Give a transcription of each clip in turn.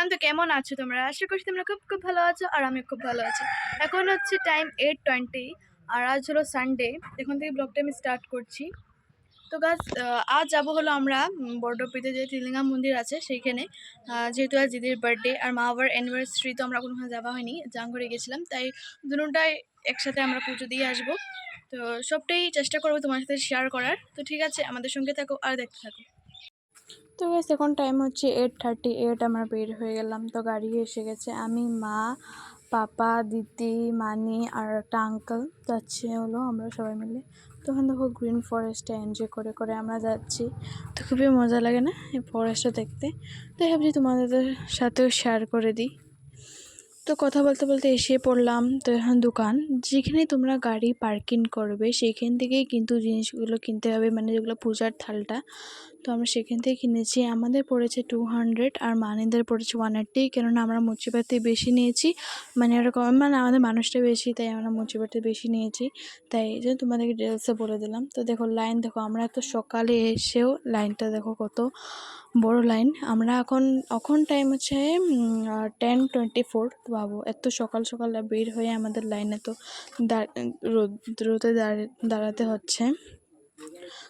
Everyone তো কেমন আছো তোমরা? আশা করছি তোমরা খুব খুব ভালো আছো আর আমি খুব ভালো আছি। এখন হচ্ছে টাইম এইট টোয়েন্টি আর আজ হলো সানডে এখন থেকে ব্লগটা আমি স্টার্ট করছি। তো গাছ আজ যাব হলো আমরা বড়ডপিতে যে ত্রিলিঙ্গা মন্দির আছে সেইখানে। যেহেতু আজ দিদির বার্থডে আর মা বাবার অ্যানিভার্সারি তো আমরা কোনোখানে যাওয়া হয়নি, জাঙ্গরে গেছিলাম। তাই দুটাই একসাথে আমরা পুজো দিয়ে আসব। তো সবটাই চেষ্টা করব তোমার সাথে শেয়ার করার। তো ঠিক আছে, আমাদের সঙ্গে থাকো আর দেখতে থাকো। তো গাইস এখন টাইম হচ্ছে এইট থার্টি এইট আমরা বের হয়ে গেলাম। তো গাড়ি এসে গেছে। আমি, মা, পাপা, দিদি, মানি আর একটা আঙ্কেল যাচ্ছে হলো আমরা সবাই মিলে। তো তখন দেখো গ্রিন ফরেস্টে এনজয় করে করে আমরা যাচ্ছি। তো খুবই মজা লাগে না এই ফরেস্টটা দেখতে। তো ভাবছি তোমাদের সাথেও শেয়ার করে দিই। তো কথা বলতে বলতে এসে পড়লাম তো এখন দোকান। যেখানে তোমরা গাড়ি পার্কিং করবে, সেখান থেকেই কিন্তু জিনিসগুলো কিনতে হবে মানে যেগুলো পূজার থালটা। তো আমরা সেখান থেকে কিনেছি। আমাদের পড়েছে টু হান্ড্রেড আর মানিদের পড়েছে ওয়ান এইট্টি কেননা আমরা মুচিপাতি বেশি নিয়েছি। মানে ওরকম মানে আমাদের মানুষটা বেশি, তাই আমরা মুচিপাতি বেশি নিয়েছি। তাই এই জন্য তোমাদেরকে ডিটেলসে বলে দিলাম। তো দেখো লাইন দেখো আমরা তো সকালে এসেও লাইনটা দেখো কত বড় লাইন। আমরা এখন এখন টাইম হচ্ছে টেন টোয়েন্টি ফোর ভাবো এত সকাল সকাল বের হয়ে আমাদের লাইনে তো দাঁড়- রোদ, রোদে দাঁড়িয়ে দাঁড়াতে হচ্ছে।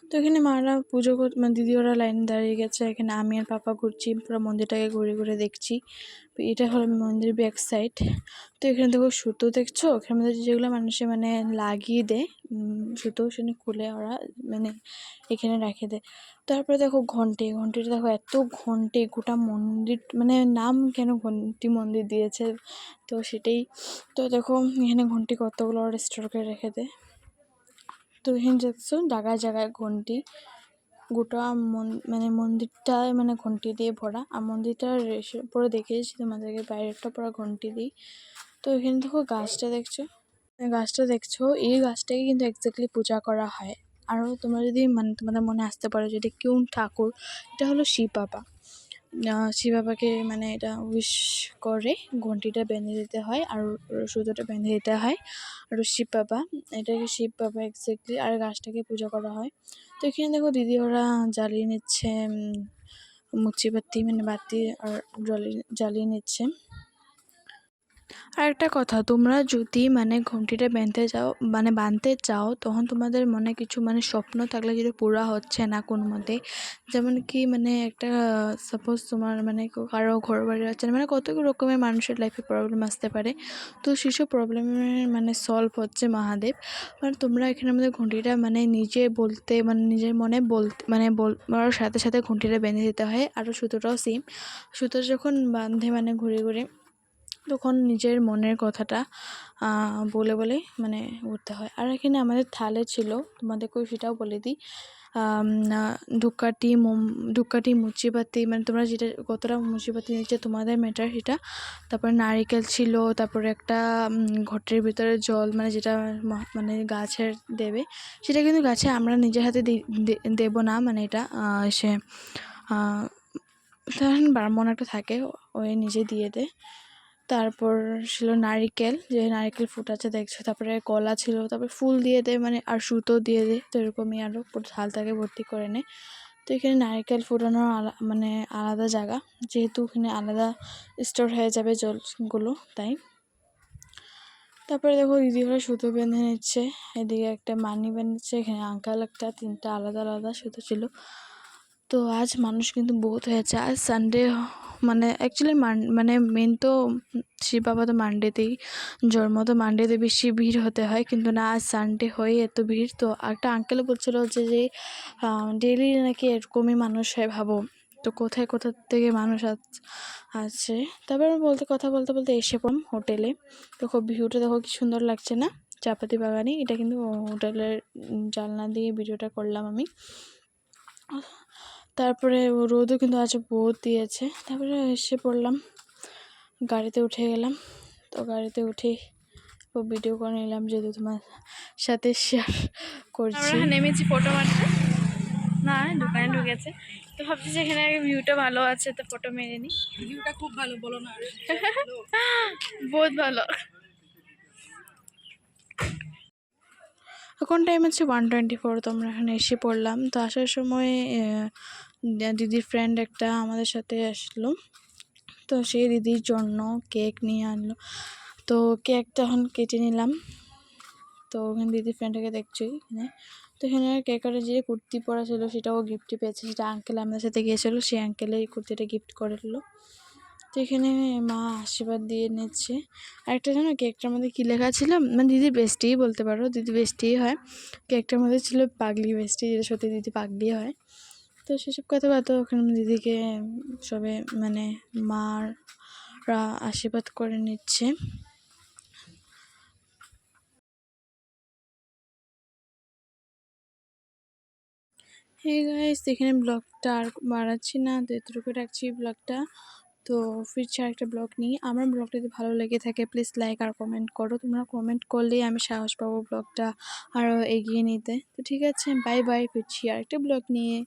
তো এখানে মারা পুজো মানে দিদি ওরা লাইনে দাঁড়িয়ে গেছে। এখানে আমি আর পাপা ঘুরছি, পুরো মন্দিরটাকে ঘুরে ঘুরে দেখছি। এটা হলো মন্দির ব্যাক সাইড তো এখানে দেখো সুতো দেখছ? এখানে মধ্যে যেগুলো মানুষে মানে লাগিয়ে দেয় সুতো সেখানে খুলে ওরা মানে এখানে রেখে দেয়। তারপরে দেখো ঘন্টে, ঘন্টিটা দেখো এত ঘন্টে, গোটা মন্দির মানে নাম কেন ঘন্টি মন্দির দিয়েছে? তো সেটাই, তো দেখো এখানে ঘন্টি কতগুলো ওরা স্টোর করে রেখে দেয়। এখানে দেখছ জায়গায় জায়গায় ঘন্টি, গোটা মন- মানে মন্দিরটা মানে ঘন্টি দিয়ে ভরা। আর মন্দিরটা রেসে পরে দেখিয়েছি তোমাদেরকে, বাইরেরটা পুরো ঘন্টি দিই। তো এখানে দেখো গাছটা দেখছ? গাছটা দেখছ, এই গাছটাকে কিন্তু এক্স্যাক্টলি পূজা করা হয়। আরও তোমরা যদি মানে তোমাদের মনে আসতে পারো যে এটা কোন ঠাকুর, এটা হলো শিব বাবা শিব বাবাকে মানে এটা উইশ করে ঘন্টিটা বেঁধে দিতে হয় আর সুতোটা বেঁধে দিতে হয়। আর শিব বাবা এটাকে শিব বাবা এক্স্যাক্টলি আর গাছটাকে পূজা করা হয়। তো এখানে দেখো দিদি ওরা জ্বালিয়ে নিচ্ছে মুচিবাতি মানে বাতি আর জ্বালিয়ে জ্বালিয়ে নিচ্ছে। আর একটা কথা, তোমরা যদি মানে ঘন্টিটা বেঁধতে যাও মানে বাঁধতে চাও, তখন তোমাদের মনে কিছু মানে স্বপ্ন থাকলে যদি পুরা হচ্ছে না কোনো মতে, যেমন কি মানে একটা সাপোজ তোমার মানে কারও ঘর বাড়ি হচ্ছে না মানে কত রকমের মানুষের লাইফে প্রবলেম আসতে পারে। তো সেসব প্রবলেমের মানে সলভ হচ্ছে মহাদেব। মানে তোমরা এখানের মধ্যে ঘন্টিটা মানে নিজে বলতে মানে নিজের মনে বলতে মানে বলার সাথে সাথে ঘন্টিটা বেঁধে দিতে হয়। আরও সুতোটাও সেম সুতো যখন বাঁধে মানে ঘুরে ঘুরে তখন নিজের মনের কথাটা বলে বলে মানে উঠতে হয়। আর এখানে আমাদের থালে ছিল তোমাদেরকেও সেটাও বলে দিই। ধূপকাঠি, মোম, ধূপকাঠি, মুচিবাতি মানে তোমরা যেটা, কতটা মুচিবাতি নিচ্ছে তোমাদের ম্যাটার সেটা। তারপরে নারিকেল ছিল, তারপরে একটা ঘটের ভিতরে জল মানে যেটা মানে গাছের দেবে, সেটা কিন্তু গাছে আমরা নিজের হাতে দেবো না মানে এটা সে ধরেন ব্রাহ্মণ একটা থাকে ওই নিজে দিয়ে দেয় তারপর ছিল নারিকেল, যে নারিকেল ফুটাচ্ছে দেখছ, তারপরে কলা ছিল, তারপরে ফুল দিয়ে দেয় মানে আর সুতো দিয়ে দেয়, তো এরকমই আরও থালটাকে ভর্তি করে নেয়। তো এখানে নারিকেল ফুটানোর আলা মানে আলাদা জায়গা, যেহেতু ওখানে আলাদা স্টোর হয়ে যাবে জলগুলো, তাই। তারপরে দেখো দিদি ওরা সুতো বেঁধে নিচ্ছে, এদিকে একটা মানি বেঁধেছে, এখানে আঙ্কাল একটা, তিনটা আলাদা আলাদা সুতো ছিল। তো আজ মানুষ কিন্তু বহুত হয়েছে। আজ সানডে মানে অ্যাকচুয়ালি মানে মেন তো শিব বাবা তো মানডেতেই জন্ম তো মানডেতে বেশি ভিড় হতে হয়, কিন্তু না আজ সানডে হয়ে এত ভিড়। তো একটা আঙ্কেল বলছিল যে যে ডেলি নাকি এরকমই মানুষ হয় ভাবো। তো কোথায়, কোথা থেকে মানুষ আসছে তারপর আমি বলতে, কথা বলতে বলতে এসে পড়লাম হোটেলে দেখো ভিউটা দেখো কি সুন্দর লাগছে না? চাপাতি বাগানে এটা কিন্তু হোটেলের জানলা দিয়ে ভিডিওটা করলাম আমি। তারপরে ও রোদও কিন্তু আজ বহুত দিয়েছে। তারপরে এসে পড়লাম গাড়িতে উঠে গেলাম। তো গাড়িতে উঠে ও ভিডিও করে নিলাম যেহেতু তোমার সাথে শেয়ার করছি। নেমেছি ফটো মারতে। না দোকানে ঢুকেছে। তো ভাবছি যে এখানে ভিউটা ভালো আছে তো ফটো মেরে নিই। ভিউটা খুব ভালো বলো না। বহুত ভালো। এখন টাইম হচ্ছে ওয়ান টোয়েন্টি ফোর তো আমরা এখানে এসে পড়লাম। তো আসার সময় দিদির ফ্রেন্ড একটা আমাদের সাথে আসলো। তো সেই দিদির জন্য কেক নিয়ে আনলো। তো কেক তখন কেটে নিলাম। তো ওখানে দিদির ফ্রেন্ডটাকে দেখছি এখানে। তো এখানে কেকারে যে কুর্তি পরা ছিল, সেটাও গিফটে পেয়েছে। সেটা আঙ্কেল আমাদের সাথে গিয়েছিল। সেই আঙ্কেলে এই কুর্তিটা গিফট করে দিল। তো এখানে মা আশীর্বাদ দিয়ে নিচ্ছে। আর একটা জানো কেকটার মধ্যে কী লেখা ছিল? মানে দিদির বেস্টিই বলতে পারো। দিদি বেস্টিই হয়। কেকটার মধ্যে ছিল পাগলি বেস্টি যেটা সত্যি দিদি পাগলি হয়। তো সেসব কথা কথাবার্তা ওখানে দিদিকে সবে মানে মারা আশীর্বাদ করে নিচ্ছে। হে গাইস এখানে ব্লগটা আর বাড়াচ্ছি না, তো এতটুকু রাখছি ব্লগটা। তো ফিরছি আরেকটা ব্লগ নিয়ে। আমার ব্লগটা যদি ভালো লেগে থাকে প্লিজ লাইক আর কমেন্ট করো। তোমরা কমেন্ট করলেই আমি সাহস পাবো ব্লগটা আরও এগিয়ে নিতে। তো ঠিক আছে বাই বাই ফিরছি আরেকটা ব্লগ নিয়ে।